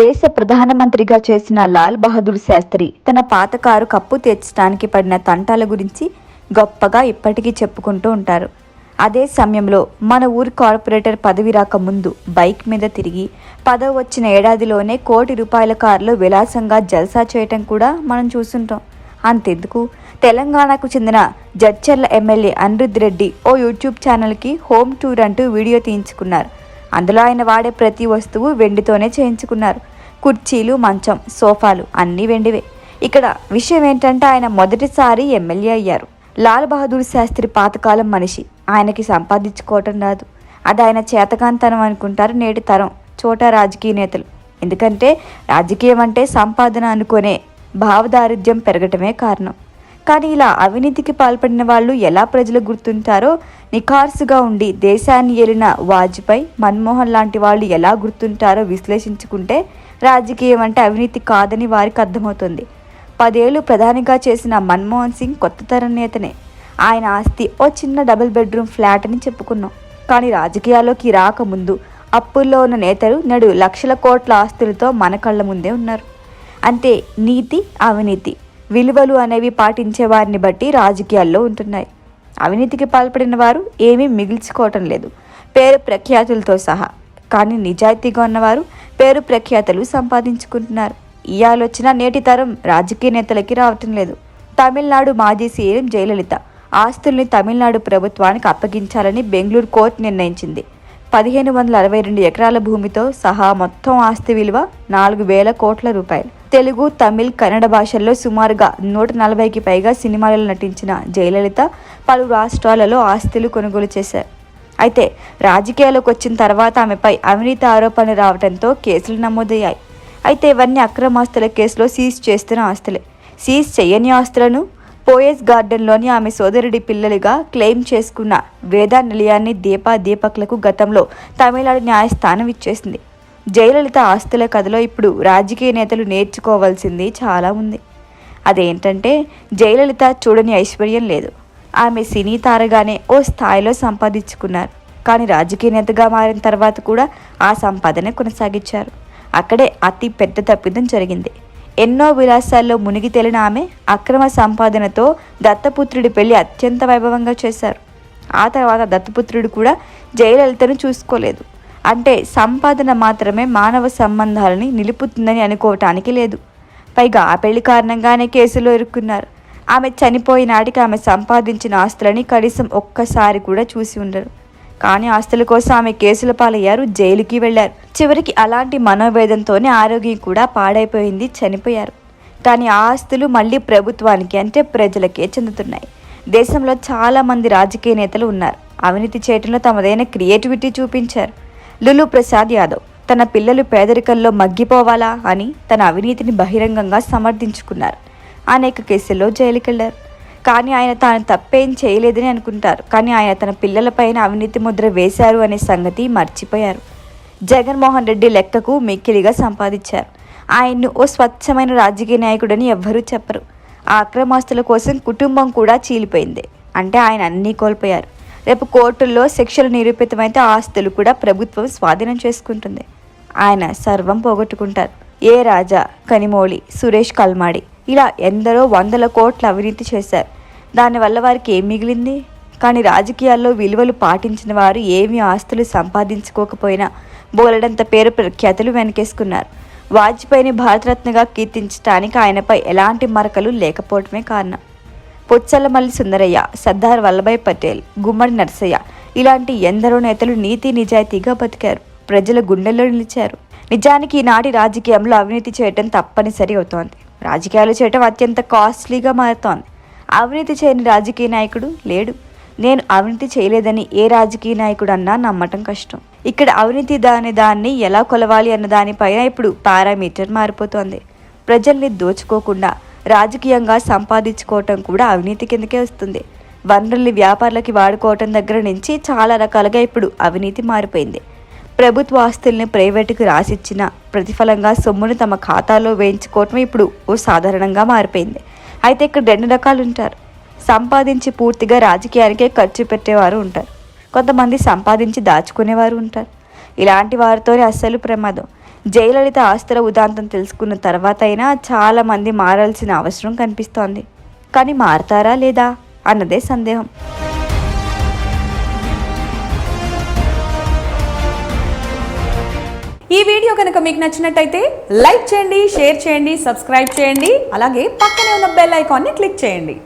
దేశ ప్రధానమంత్రిగా చేసిన లాల్ బహదూర్ శాస్త్రి తన పాత కారు కప్పు తీర్చడానికి పడిన తంటాల గురించి గొప్పగా ఇప్పటికీ చెప్పుకుంటూ ఉంటారు. అదే సమయంలో మన ఊరి కార్పొరేటర్ పదవి రాక ముందు బైక్ మీద తిరిగి పదవి వచ్చిన ఏడాదిలోనే కోటి రూపాయల కారులో విలాసంగా జల్సా చేయటం కూడా మనం చూస్తుంటాం. అంతెందుకు? తెలంగాణకు చెందిన జడ్చర్ల ఎమ్మెల్యే అనిరుద్ రెడ్డి ఓ యూట్యూబ్ ఛానల్కి హోమ్ టూర్ అంటూ వీడియో తీయించుకున్నారు. అందులో ఆయన వాడే ప్రతి వస్తువు వెండితోనే చేయించుకున్నారు. కుర్చీలు మంచం సోఫాలు అన్నీ వెండివే. ఇక్కడ విషయం ఏంటంటే ఆయన మొదటిసారి ఎమ్మెల్యే అయ్యారు. లాల్ బహదూర్ శాస్త్రి పాతకాలం మనిషి. ఆయనకి సంపాదించుకోవటం రాదు. అది ఆయన చేతకాంతనం అనుకుంటారు నేటి తరం చోట రాజకీయ నేతలు. ఎందుకంటే రాజకీయం అంటే సంపాదన అనుకునే భావదారిద్ర్యం పెరగటమే కారణం. కానీ ఇలా అవినీతికి పాల్పడిన వాళ్ళు ఎలా ప్రజలు గుర్తుంటారో నిఖార్సుగా ఉండి దేశాన్ని ఏలిన వాజ్పేయి మన్మోహన్ లాంటి వాళ్ళు ఎలా గుర్తుంటారో విశ్లేషించుకుంటే రాజకీయం అంటే అవినీతి కాదని వారికి అర్థమవుతుంది. పదేళ్ళు ప్రధానిగా చేసిన మన్మోహన్ సింగ్ కొత్త తరం నేతనే. ఆయన ఆస్తి ఓ చిన్న డబుల్ బెడ్రూమ్ ఫ్లాట్ అని చెప్పుకున్నాం. కానీ రాజకీయాల్లోకి రాకముందు అప్పుల్లో ఉన్న నేతలు నేడు లక్షల కోట్ల ఆస్తులతో మన కళ్ళ ముందే ఉన్నారు. అంతే నీతి అవినీతి. విలువలు అనేవి పాటించే వారిని బట్టి రాజకీయాల్లో ఉంటున్నాయి. అవినీతికి పాల్పడిన వారు ఏమీ మిగిల్చుకోవటం లేదు. పేరు ప్రఖ్యాతులతో సహా. కానీ నిజాయితీగా ఉన్నవారు పేరు ప్రఖ్యాతలు సంపాదించుకుంటున్నారు. ఈ ఆలోచన నేటి తరం రాజకీయ నేతలకి రావటం లేదు. తమిళనాడు మాజీ సీఎం జయలలిత ఆస్తుల్ని తమిళనాడు ప్రభుత్వానికి అప్పగించాలని బెంగళూరు కోర్టు నిర్ణయించింది. పదిహేను వందల అరవై రెండు ఎకరాల భూమితో సహా మొత్తం ఆస్తి విలువ నాలుగు వేల కోట్ల రూపాయలు. తెలుగు తమిళ్ కన్నడ భాషల్లో సుమారుగా నూట నలభైకి పైగా సినిమాలలో నటించిన జయలలిత పలు రాష్ట్రాలలో ఆస్తులు కొనుగోలు చేశారు. అయితే రాజకీయాల్లోకి వచ్చిన తర్వాత ఆమెపై అవినీతి ఆరోపణలు రావడంతో కేసులు నమోదయ్యాయి. అయితే ఇవన్నీ అక్రమాస్తుల కేసులో సీజ్ చేస్తున్న ఆస్తులే. సీజ్ చేయని ఆస్తులను పోయస్ గార్డెన్లోని ఆమె సోదరుడి పిల్లలుగా క్లెయిమ్ చేసుకున్న వేదా నిలయాన్ని దీపా దీపక్లకు గతంలో తమిళనాడు న్యాయస్థానం ఇచ్చేసింది. జయలలిత ఆస్తుల కథలో ఇప్పుడు రాజకీయ నేతలు నేర్చుకోవాల్సింది చాలా ఉంది. అదేంటంటే జయలలిత చూడని ఐశ్వర్యం లేదు. ఆమె సినీ తారగానే ఓ స్థాయిలో సంపాదించుకున్నారు. కానీ రాజకీయ నేతగా మారిన తర్వాత కూడా ఆ సంపాదన కొనసాగించారు. అక్కడే అతి పెద్ద తప్పిదం జరిగింది. ఎన్నో విలాసాల్లో మునిగి తేలిన ఆమె అక్రమ సంపాదనతో దత్తపుత్రుడి పెళ్ళి అత్యంత వైభవంగా చేశారు. ఆ తర్వాత దత్తపుత్రుడు కూడా జయలలితను చూసుకోలేదు. అంటే సంపాదన మాత్రమే మానవ సంబంధాలని నిలుపుతుందని అనుకోవటానికి లేదు. పైగా ఆ పెళ్ళి కారణంగానే కేసులో ఇరుక్కున్నారు. ఆమె చనిపోయినాటికి ఆమె సంపాదించిన ఆస్తులని కనీసం ఒక్కసారి కూడా చూసి ఉండరు. కానీ ఆస్తుల కోసం ఆమె కేసుల పాలయ్యారు జైలుకి వెళ్ళారు చివరికి అలాంటి మనోవేదంతోనే ఆరోగ్యం కూడా పాడైపోయింది చనిపోయారు. కానీ ఆ ఆస్తులు మళ్ళీ ప్రభుత్వానికి అంటే ప్రజలకే చెందుతున్నాయి. దేశంలో చాలామంది రాజకీయ నేతలు ఉన్నారు. అవినీతి చేయటంలో తమదైన క్రియేటివిటీ చూపించారు. లులు ప్రసాద్ యాదవ్ తన పిల్లలు పేదరికంలో మగ్గిపోవాలా అని తన అవినీతిని బహిరంగంగా సమర్థించుకున్నారు. అనేక కేసుల్లో జైలుకెళ్ళారు. కానీ ఆయన తాను తప్పేం చేయలేదని అనుకుంటారు. కానీ ఆయన తన పిల్లలపైన అవినీతి ముద్ర వేశారు అనే సంగతి మర్చిపోయారు. జగన్మోహన్ రెడ్డి లెక్కకు మిక్కిలిగా సంపాదించారు. ఆయన్ను ఓ స్వచ్ఛమైన రాజకీయ నాయకుడని ఎవ్వరూ చెప్పరు. ఆ అక్రమాస్తుల కోసం కుటుంబం కూడా చీలిపోయింది. అంటే ఆయన అన్నీ కోల్పోయారు. రేపు కోర్టుల్లో శిక్షలు నిరూపితమైతే ఆస్తులు కూడా ప్రభుత్వం స్వాధీనం చేసుకుంటుంది. ఆయన సర్వం పోగొట్టుకుంటారు. ఏ రాజా? కనిమోళి సురేష్ కల్మాడి. ఇలా ఎందరో వందల కోట్ల అవినీతి చేశారు. దానివల్ల వారికి ఏం మిగిలింది? కానీ రాజకీయాల్లో విలువలు పాటించిన వారు ఏమి ఆస్తులు సంపాదించుకోకపోయినా బోలెడంత పేరు ప్రఖ్యాతులు వెనకేసుకున్నారు. వాజ్పేయిని భారతరత్నగా కీర్తించడానికి ఆయనపై ఎలాంటి మరకలు లేకపోవడమే కారణం. పొచ్చలమల్లి సుందరయ్య సర్దార్ వల్లభాయ్ పటేల్ గుమ్మడి నరసయ్య. ఇలాంటి ఎందరో నేతలు నీతి నిజాయితీగా బతికారు. ప్రజల గుండెల్లో నిలిచారు. నిజానికి ఈనాటి రాజకీయంలో అవినీతి చేయటం తప్పనిసరి అవుతోంది. రాజకీయాలు చేయటం అత్యంత కాస్ట్లీగా మారుతోంది. అవినీతి చేయని రాజకీయ నాయకుడు లేడు. నేను అవినీతి చేయలేదని ఏ రాజకీయ నాయకుడు అన్నా నమ్మటం కష్టం. ఇక్కడ అవినీతి దాని దాన్ని ఎలా కొలవాలి అన్న దానిపైన ఇప్పుడు పారామీటర్ మారిపోతోంది. ప్రజల్ని దోచుకోకుండా రాజకీయంగా సంపాదించుకోవటం కూడా అవినీతి కిందకే వస్తుంది. వనరుల్ని వ్యాపారులకి వాడుకోవటం దగ్గర నుంచి చాలా రకాలుగా ఇప్పుడు అవినీతి మారిపోయింది. ప్రభుత్వ ఆస్తుల్ని ప్రైవేటుకు రాసిచ్చిన ప్రతిఫలంగా సొమ్మును తమ ఖాతాలో వేయించుకోవటం ఇప్పుడు ఓ సాధారణంగా మారిపోయింది. అయితే ఇక్కడ రెండు రకాలు ఉంటారు. సంపాదించి పూర్తిగా రాజకీయానికే ఖర్చు పెట్టేవారు ఉంటారు. కొంతమంది సంపాదించి దాచుకునేవారు ఉంటారు. ఇలాంటి వారితోనే అస్సలు ప్రమాదం. జయలలిత ఆస్తుల ఉదాంతం తెలుసుకున్న తర్వాత అయినా చాలా మంది మారాల్సిన అవసరం కనిపిస్తోంది. కానీ మారతారా లేదా? అన్నదే సందేహం. ఈ వీడియో కనుక మీకు నచ్చినట్టయితే లైక్ చేయండి షేర్ చేయండి సబ్స్క్రైబ్ చేయండి. అలాగే పక్కనే ఉన్న బెల్ ఐకాన్ని క్లిక్ చేయండి.